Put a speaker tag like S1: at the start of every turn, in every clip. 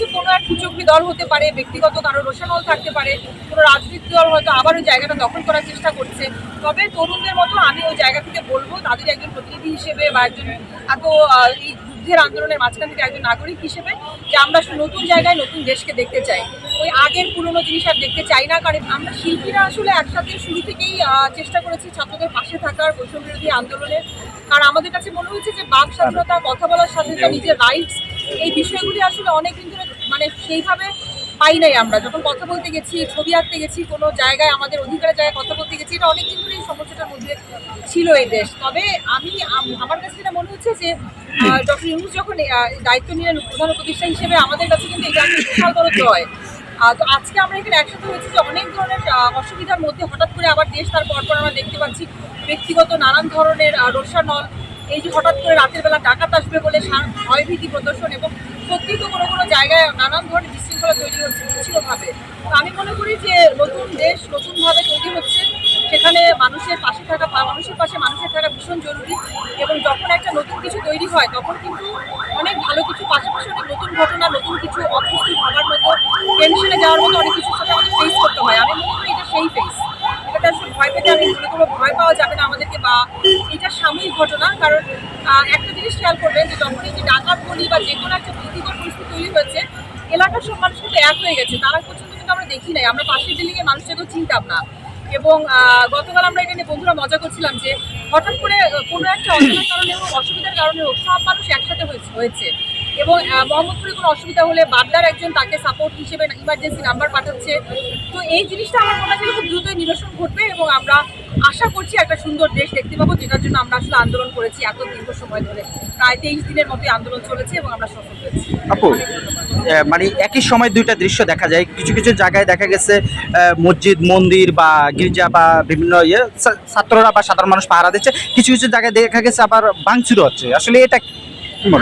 S1: যে কোনো এক কুচক্রী দল হতে পারে ব্যক্তিগত কারও রোশানল থাকতে পারে কোনো রাজনৈতিক দল হয়তো আবার ওই জায়গাটা দখল করার চেষ্টা করছে। তবে তরুণদের মতো আমি ওই জায়গা থেকে বলব তাদের একজন প্রতিনিধি হিসেবে বা একজন এত এই যুদ্ধের আন্দোলনের মাঝখান থেকে একজন নাগরিক হিসেবে যে আমরা নতুন জায়গায় নতুন দেশকে দেখতে চাই। ওই আগের পুরনো জিনিস আর দেখতে চাই না কারণ আমরা শিল্পীরা আসলে একসাথে শুরু থেকেই চেষ্টা করেছি ছাত্রদের পাশে থাকার বৈষম্য বিরোধী আন্দোলনের আর আমাদের কাছে মনে হয়েছে যে বাক স্বাধীনতা কথা বলার স্বাধীনতা নিজের রাইটস এই বিষয়গুলি আসলে অনেক দিন ধরে মানে সেইভাবে পাই নাই আমরা। যখন কথা বলতে গেছি ছবি আঁকতে গেছি কোনো জায়গায় আমাদের অধিকারের জায়গায় কথা বলতে গেছি এটা অনেক দিন ধরে এই সমস্যাটার মধ্যে ছিল এই দেশ। তবে আমি আমার কাছে যেটা মনে হচ্ছে যে ডক্টর ইউনুস যখন দায়িত্ব নিলেন প্রধান উপদেষ্টা হিসেবে আমাদের কাছে কিন্তু এটা বিশাল বড় জয়। তো আজকে আমরা এখানে একসাথে হয়েছি যে অনেক ধরনের অসুবিধার মধ্যে হঠাৎ করে আবার দেশ তার পরপর আমরা দেখতে পাচ্ছি ব্যক্তিগত নানান ধরনের আহ, রোষানল। এই যে হঠাৎ করে রাতের বেলা ডাকাত আসবে বলে ভয়ভীতি প্রদর্শন এবং জায়গায় নানান ধরনের বিশৃঙ্খলা তৈরি হচ্ছে, বিচ্ছিন্নভাবে। তো আমি মনে করি যে নতুন দেশ নতুনভাবে তৈরি হচ্ছে, সেখানে মানুষের পাশে থাকা মানুষের পাশে মানুষের থাকা ভীষণ জরুরি এবং যখন একটা নতুন কিছু তৈরি হয়, তখন কিন্তু অনেক ভালো কিছু, পাশাপাশি অনেক নতুন ঘটনা, নতুন কিছু অপ্রস্তুত ভাবার মতো টেনশনে যাওয়ার মতো অনেক কিছুর সাথে আমাদের ফেস করতে হয়। আমি মনে করি এটা সেই ফেস এটাতে আসলে ভয় পেতে আমি মনে করব ভয় পাওয়া যাবে না আমাদেরকে বা এটা সাময়িক ঘটনা। কারণ একটা জিনিস খেয়াল করবেন যে যখন এই যে ডাকাত বলি বা যে কোনো একটা ভীতিকর তৈরি হয়েছে। এলাকার সব মানুষ কিন্তু এক হয়ে গেছে। তারা পর্যন্ত কিন্তু আমরা দেখি নাই। আমরা পাশের এর মানুষটাকেও চিনতাম না। এবং গতকাল আমরা এটা নিয়ে বন্ধুরা মজা করছিলাম যে, হঠাৎ করে কোনো একটা অসুবিধার কারণে হোক অসুবিধার কারণে হোক, সব মানুষ একসাথে হয়েছে- এবং মোহাম্মদপুরে কোনো অসুবিধা হলে বাড্ডার একজন তাকে সাপোর্ট হিসেবে ইমার্জেন্সি নাম্বার পাঠাচ্ছে। তো এই জিনিসটা আমার মনে হয় খুব দ্রুতই নিরসন ঘটবে এবং আমরা আশা করছি একটা সুন্দর দেশ দেখতে পাবো যেটার জন্য আমরা আসলে আন্দোলন করেছি এত দীর্ঘ সময় ধরে। প্রায় তেইশ দিনের মতো আন্দোলন চলেছে এবং আমরা সফল হয়েছি।
S2: আপু মানে একই সময় দুইটা দৃশ্য দেখা যায়। কিছু কিছু জায়গায় দেখা গেছে মসজিদ মন্দির বা গির্জা বা বিভিন্ন ইয়ে ছাত্ররা বা সাধারণ মানুষ পাহারা দিচ্ছে। কিছু কিছু জায়গায় দেখা গেছে আবার ভাঙচুর হচ্ছে। আসলে এটা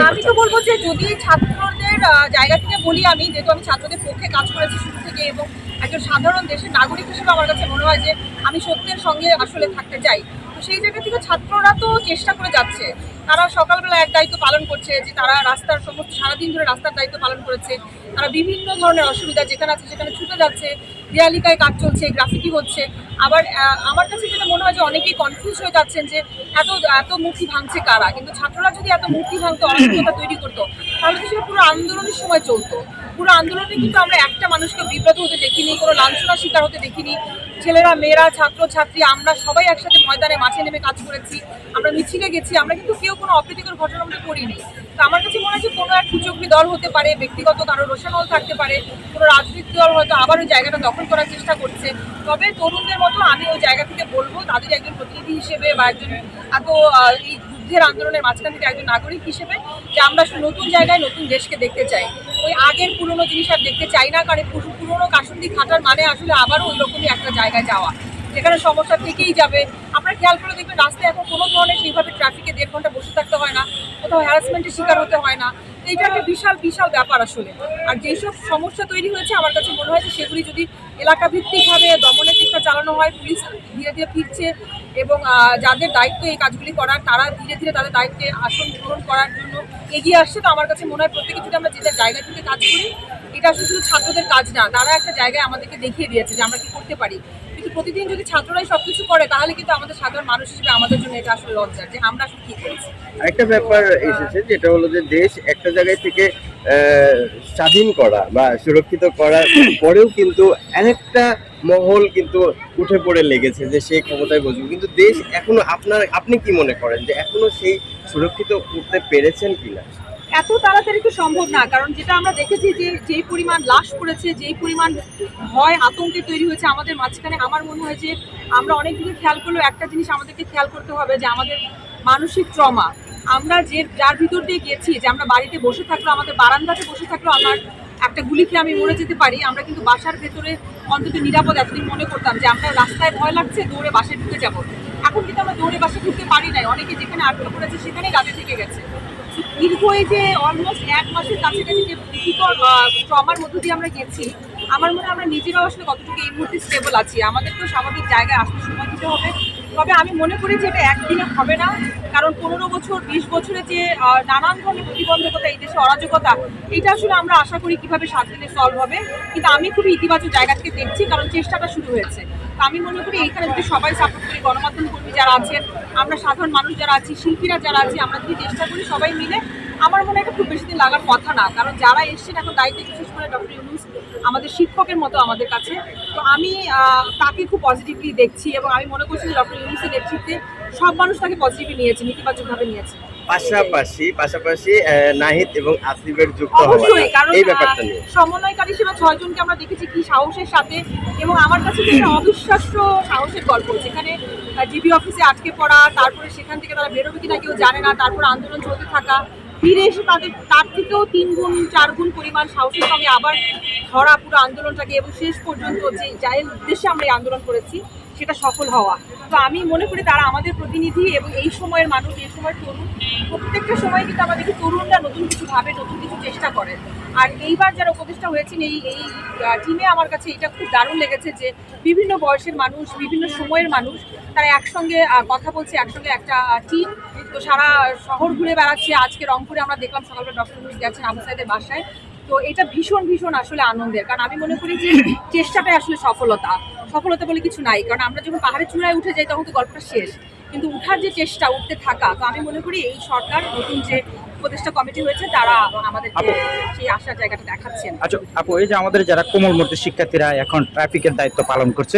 S1: আমি তো বলব যে যদি ছাত্রদের জায়গা থেকে বলি আমি যেহেতু আমি ছাত্রদের পক্ষে কাজ করেছি শুরু থেকে এবং একজন সাধারণ দেশের নাগরিক হিসেবে আমার কাছে মনে হয় যে আমি সত্যের সঙ্গে আসলে থাকতে চাই। তো সেই জায়গা থেকে ছাত্ররা তো চেষ্টা করে যাচ্ছে। তারা সকালবেলা এক দায়িত্ব পালন করছে যে তারা রাস্তার সমস্ত সারাদিন ধরে রাস্তার দায়িত্ব পালন করেছে। তারা বিভিন্ন ধরনের অসুবিধা যেখানে আছে সেখানে ছুটে যাচ্ছে। দেয়ালিকায় কাজ চলছে গ্রাফিটি হচ্ছে। আবার আমার কাছে যেটা মনে হয় যে অনেকেই কনফিউজ হয়ে যাচ্ছেন যে এত এত মূর্তি ভাঙছে কারা? কিন্তু ছাত্ররা যদি এত মূর্তি ভাঙতো, অরাজকতা তৈরি করতো, তাহলে তো সেটা পুরো আন্দোলনের সময় চলতো। পুরো আন্দোলনে কিন্তু আমরা একটা মানুষকে বিব্রত হতে দেখিনি, কোনো লাঞ্ছনার শিকার হতে দেখিনি। ছেলেরা, মেয়েরা, ছাত্র, ছাত্রী, আমরা সবাই একসাথে ময়দানে মাঠে নেমে কাজ করেছি, আমরা মিছিলে গেছি, আমরা কিন্তু কেউ কোনো অপ্রীতিকর ঘটনা আমরা করিনি তো আমার কাছে মনে যে কোনো এক কুচক্রী দল হতে পারে, ব্যক্তিগত কারও রোশানল থাকতে পারে, কোনো রাজনৈতিক দল হয়তো আবার ওই জায়গাটা দখল করার চেষ্টা করছে। তবে তরুণদের মতো আমি ওই জায়গা থেকে বলব, তাদের একজন প্রতিনিধি হিসেবে বা একজন এত এই যুদ্ধের আন্দোলনের মাঝখান থেকে একজন নাগরিক হিসেবে যে আমরা নতুন জায়গায় নতুন দেশকে দেখতে চাই। ওই আগের পুরনো জিনিস আর দেখতে চাই না, কারণ পুরো- পুরনো কাসুন্দি খাটার মানে আসলে আবারও ওই রকমই একটা জায়গায় যাওয়া। যেখানে সমস্যা থেকেই যাবে। আপনারা খেয়াল করে দেখবেন রাস্তায় এখন কোনো ধরনের সেইভাবে ট্রাফিকে দেড় ঘণ্টা বসে থাকতে হয় না, কোথাও হ্যারাসমেন্টের শিকার হতে হয় না। তো এইটা একটা বিশাল বিশাল ব্যাপার আসলে। আর যেসব সমস্যা তৈরি হয়েছে, আমার কাছে মনে হয় যে সেগুলি যদি এলাকা ভিত্তিকভাবে দমনের চেষ্টা চালানো হয়, পুলিশ ধীরে ধীরে ফিরছে এবং যাদের দায়িত্ব এই কাজগুলি করার, তারা ধীরে ধীরে তাদের দায়িত্বে আসন গ্রহণ করার জন্য এগিয়ে আসছে। তো আমার কাছে মনে হয় প্রত্যেকে যদি আমরা যে যার জায়গা থেকে কাজ করি, এটা শুধু ছাত্রদের কাজ না, তারা একটা জায়গায় আমাদেরকে দেখিয়ে দিয়েছে যে আমরা কি করতে পারি। কিন্তু প্রতিদিন যদি ছাত্ররাই সবকিছু করে তাহলে কিন্তু আমাদের সাধারণ মানুষ হিসেবে আমাদের জন্য এটা আসলে লজ্জার যে আমরা আসলে কি করেছি।
S3: আরেকটা ব্যাপার এসেছে যেটা হলো যে দেশ একটা জায়গায় থেকে স্বাধীন করা বা সুরক্ষিত করার পরেও কিন্তু অনেকটা মহল কিন্তু উঠে পড়ে লেগেছে যে সেই ক্ষমতায় বসবে। কিন্তু দেশ এখনও আপনার আপনি কি মনে করেন যে এখনও সেই সুরক্ষিত করতে পেরেছেন কিনা?
S1: এত তাড়াতাড়ি তো সম্ভব না, কারণ যেটা আমরা দেখেছি যে যেই পরিমাণ লাশ পড়েছে, যেই পরিমাণ ভয়, আতঙ্কে তৈরি হয়েছে আমাদের মাঝখানে, আমার মনে হয় যে আমরা অনেক দিকে খেয়াল করলেও একটা জিনিস আমাদেরকে খেয়াল করতে হবে যে আমাদের মানসিক ট্রমা। আমরা যে, যার ভিতর দিয়ে গেছি, যে আমরা বাড়িতে বসে থাকলেও, আমাদের বারান্দাতে বসে থাকলেও আমার একটা গুলি খেয়ে আমি মরে যেতে পারি, আমরা কিন্তু বাসার ভেতরে অন্তত নিরাপদ এতদিন মনে করতাম যে আমরা রাস্তায় ভয় লাগছে, দৌড়ে বাসে ঢুকে যাব। এখন কিন্তু আমরা দৌড়ে বাসে ঢুকতে পারি নাই, অনেকে যেখানে আটকে পড়েছে সেখানেই রাতে থেকে গেছে। দীর্ঘ এই যে অলমোস্ট এক মাসের কাছাকাছি যে ভীতিকর ট্রমার মধ্য দিয়ে আমরা গেছি, আমার মনে হয় আমরা নিজেরাও আসলে কতটুকু এই মুহূর্তে স্টেবল আছি। আমাদের তো স্বাভাবিক জায়গায় আসতে সময় দিতে হবে। তবে আমি মনে করি যে এটা একদিনে হবে না, কারণ পনেরো বছর, বিশ বছরে যে নানান ধরনের প্রতিবন্ধকতা, এই দেশে অরাজকতা, এটা আসলে আমরা আশা করি কীভাবে সাত দিনে সলভ হবে। কিন্তু আমি খুবই ইতিবাচক জায়গা থেকে দেখছি, কারণ চেষ্টাটা শুরু হয়েছে। আমি মনে করি এইখানে যদি সবাই সাপোর্ট করি, গণমাধ্যম কর্মী যারা আছেন, আমরা সাধারণ মানুষ যারা আছি, শিল্পীরা যারা আছি, আমরা যদি চেষ্টা করি সবাই মিলে, আমার মনে হয় খুব বেশি দিন লাগার কথা না। কারণ যারা এসছেন এখন দায়িত্বে, বিশেষ করে ডক্টর ইউনুস, আমাদের শিক্ষকের মতো আমাদের কাছে, তো আমি তাকে খুব পজিটিভলি দেখছি এবং আমি মনে করছি যে ডক্টর ইউনুসের নেতৃত্বে সব মানুষ তাকে পজিটিভলি নিয়েছে নেতিবাচকভাবে নিয়েছে
S3: পাশাপাশি পাশাপাশি নাহিদ এবং আসিফের যুক্ত হওয়া এই ব্যাপারটা নিয়ে।
S1: সমন্বয়কারী হিসেবে ছয়জনকে আমরা দেখেছি কি সাহসের সাথে এবং আমার কাছে একটা অবিশ্বাস্য সাহসের গল্প যেখানে জিবি অফিসে আটকে পড়া তারপরে সেখান থেকে তারা বেরোবে কিনা কেউ জানে না তারপর আন্দোলন চলতে থাকা ফিরে এসে তাদের তার থেকেও তিন গুণ চার গুণ পরিমাণ সাহসের সঙ্গে আবার ধরা পুরো আন্দোলনটাকে এবং শেষ পর্যন্ত যে যাই উদ্দেশ্যে আমরা এই আন্দোলন করেছি সেটা সফল হওয়া। তো আমি মনে করি তারা আমাদের প্রতিনিধি এবং এই সময়ের মানুষ, এই সময়ের তরুণ। প্রত্যেকটা সময় কিন্তু আমাদের কি তরুণরা নতুন কিছু ভাবে, নতুন কিছু চেষ্টা করে। আর এইবার যারা উপদেষ্টা হয়েছেন, এই এই টিমে আমার কাছে এটা খুব দারুণ লেগেছে যে বিভিন্ন বয়সের মানুষ, বিভিন্ন সময়ের মানুষ, তারা একসঙ্গে কথা বলছে, একসঙ্গে একটা টিম তো সারা শহর ঘুরে বেড়াচ্ছে। আজকে রংপুরে আমরা দেখলাম সকালবেলা ডক্টর গেছেন আবু সাইদের বাসায়। তো এটা ভীষণ ভীষণ আসলে আনন্দের। কারণ আমি মনে করি যে চেষ্টাটাই আসলে সফলতা। সফলতা বলে কিছু নাই। কারণ আমরা যখন পাহাড়ের চূড়ায় উঠে যাই তখন তো গল্পটা শেষ। কিন্তু উঠার যে চেষ্টা উঠতে থাকা তো আমি মনে করি এই সরকার নতুন যে উপদেষ্টা কমিটি হয়েছে তারা আমাদেরকে
S2: আপু।
S1: সেই আসার জায়গাটা দেখাচ্ছেন।
S2: আচ্ছা আপু এই যে আমাদের যারা কোমলমূর্তি শিক্ষার্থীরা এখন ট্রাফিকের দায়িত্ব পালন করছে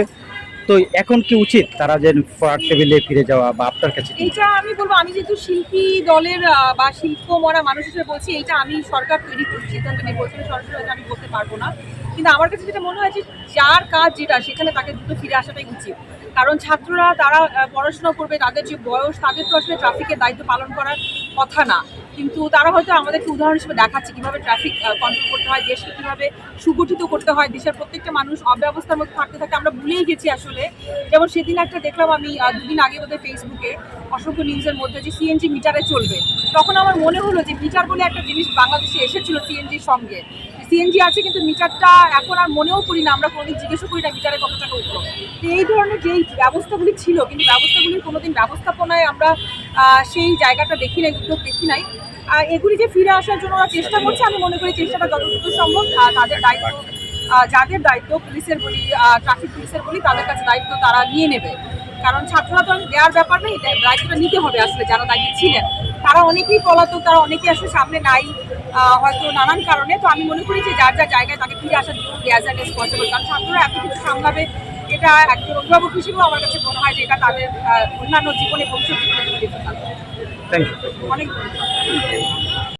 S2: তো এখন কি উচিত তারা যে পড়ার টেবিলে ফিরে যাওয়া বা আপনার কাছে কি?
S1: এইটা আমি বলব, আমি যেহেতু শিল্পী দলের বা শিল্প মরা মানুষ হিসেবে বলছি, এইটা আমি সরকার তৈরি করছি সিদ্ধান্ত নিয়ে বলছি সরাসরি আমি বলতে পারব না। কিন্তু আমার কাছে যেটা মনে হয় যে যার কাজ যেটা, সেখানে তাকে দ্রুত ফিরে আসাটাই উচিত। কারণ ছাত্ররা, তারা পড়াশোনা করবে, তাদের যে বয়স, তাদের তো আসলে ট্রাফিকের দায়িত্ব পালন করার। কথা না। কিন্তু তারা হয়তো আমাদেরকে উদাহরণ হিসেবে দেখাচ্ছে কীভাবে ট্রাফিক কন্ট্রোল করতে হয়, দেশকে কীভাবে সুগঠিত করতে হয়, দেশের প্রত্যেকটা মানুষ অব্যবস্থার মধ্যে থাকতে থাকে আমরা ভুলেই গেছি আসলে। যেমন সেদিন একটা দেখলাম আমি দুদিন আগে বোধহয় ফেসবুকে অসংখ্য নিউজের মধ্যে যে সিএনজি মিটারে চলবে। তখন আমার মনে হলো যে মিটার বলে একটা জিনিস বাংলাদেশে এসেছিল সিএনজির সঙ্গে। সিএনজি আছে, কিন্তু মিটারটা এখন আর মনেও করি না, আমরা কোনোদিন জিজ্ঞেসও করি না মিটারে কত টাকা উঠল তো এই ধরনের যেই ব্যবস্থাগুলি ছিল, কিন্তু ব্যবস্থাগুলির কোনোদিন ব্যবস্থাপনায় আমরা সেই জায়গাটা দেখি নাই, উদ্যোগ দেখি নাই। আর এগুলি যে ফিরে আসার জন্য ওরা চেষ্টা করছে, আমি মনে করি চেষ্টাটা যতটুকু সম্ভব তাদের দায়িত্ব যাদের দায়িত্ব পুলিশের বলি ট্রাফিক পুলিশের বলি, তাদের কাছে দায়িত্ব তারা নিয়ে নেবে। কারণ ছাত্ররা তো দেওয়ার ব্যাপার নেই দায়িত্বটা নিতে হবে আসলে, যারা দায়িত্বে ছিলেন। তারা অনেকেই পলাতক তারা অনেকে আসলে সামনে নাই হয়তো নানান কারণে। তো আমি মনে করি যে যার যার জায়গায় তাকে ফিরে আসার জন্য অ্যাজ অ্যান পসিবল কারণ ছাত্ররা এত কিছু সামলাবে এটা একজন অভিভাবক হিসেবেও আমার কাছে মনে হয় যে এটা তাদের অন্যান্য জীবনে ভবিষ্যৎ জীবনে। অনেক